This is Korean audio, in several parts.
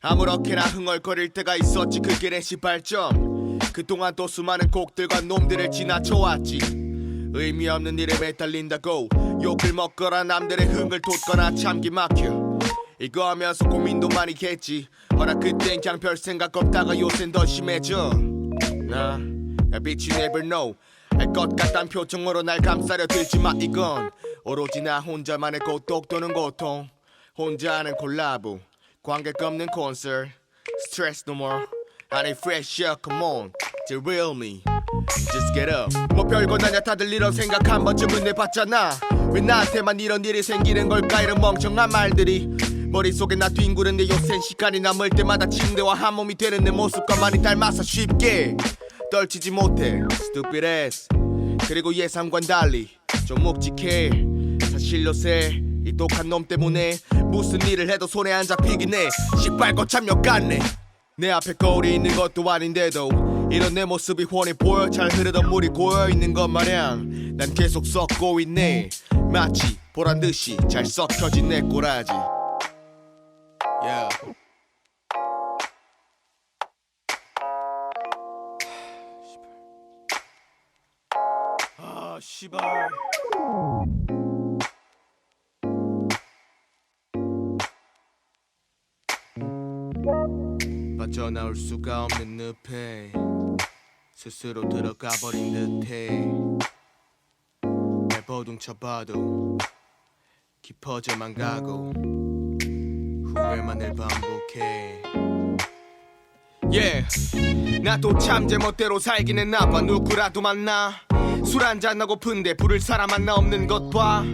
아무렇게나 흥얼거릴 때가 있었지 그 길의 시발점. 그동안 또 수많은 곡들과 놈들을 지나쳐왔지. 의미 없는 일에 매달린다고 욕을 먹거나 남들의 흥을 돋거나 참기 막혀. 이거 하면서 고민도 많이 했지. 허나 그땐 그냥 별 생각 없다가 요샌 더 심해져. 나 bitch you never know. 알것 같단 표정으로 날 감싸려 들지 마 이건. 오로지 나 혼자만의 고독 또는 고통. 혼자 하는 콜라보 관객 없는 콘서트 Stress no more. Need fresh air come on. The real me. Just get up. 뭐 별거 아냐 다들 이런 생각 한 번쯤은 해봤잖아. 왜 나한테만 이런 일이 생기는 걸까? 이런 멍청한 말들이. 머릿속에 나 뒹구는데 요샌 시간이 남을 때마다 침대와 한 몸이 되는 내 모습과 많이 닮아서 쉽게 떨치지 못해. Stupid ass. 그리고 예상과는 달리 좀 묵직해. 사실 요새 이 독한 놈 때문에 무슨 일을 해도 손에 안 잡히긴 해. 시발 거참 역같네. 내 앞에 거울이 있는 것도 아닌데도 이런 내 모습이 훤히 보여 잘 흐르던 물이 고여있는 것 마냥 난 계속 썩고 있네. 마치 보란듯이 잘 썩혀진 내 꼬라지. Yeah. 아 씨발 빠져나올 수가 없는 늪에 스스로 들어가 버린 듯해. 날 버둥 쳐봐도 깊어져만 가고 후회만을 반복해. Yeah. 나도 참 제멋대로 했나 봐 누구라도 만나. 술 한잔 하고픈데 부를 사람 하나 없는 것봐.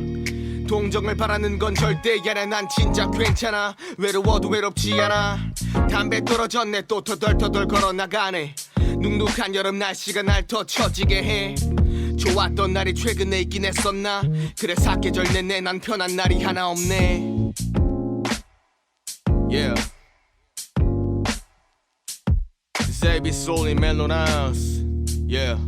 동정을 바라는 건 절대 아니야. 난 진짜 괜찮아. 외로워도 외롭지 않아 담배 떨어졌네. 또 터덜터덜 걸어나가네. 눅눅한 여름 날씨가 날 더 처지게 해. 좋았던 날이 최근에 있긴 했었나? 그래 사계절 내내 난 편한 날이 하나 없네. Yeah. Zabi Soul in Melon House. Yeah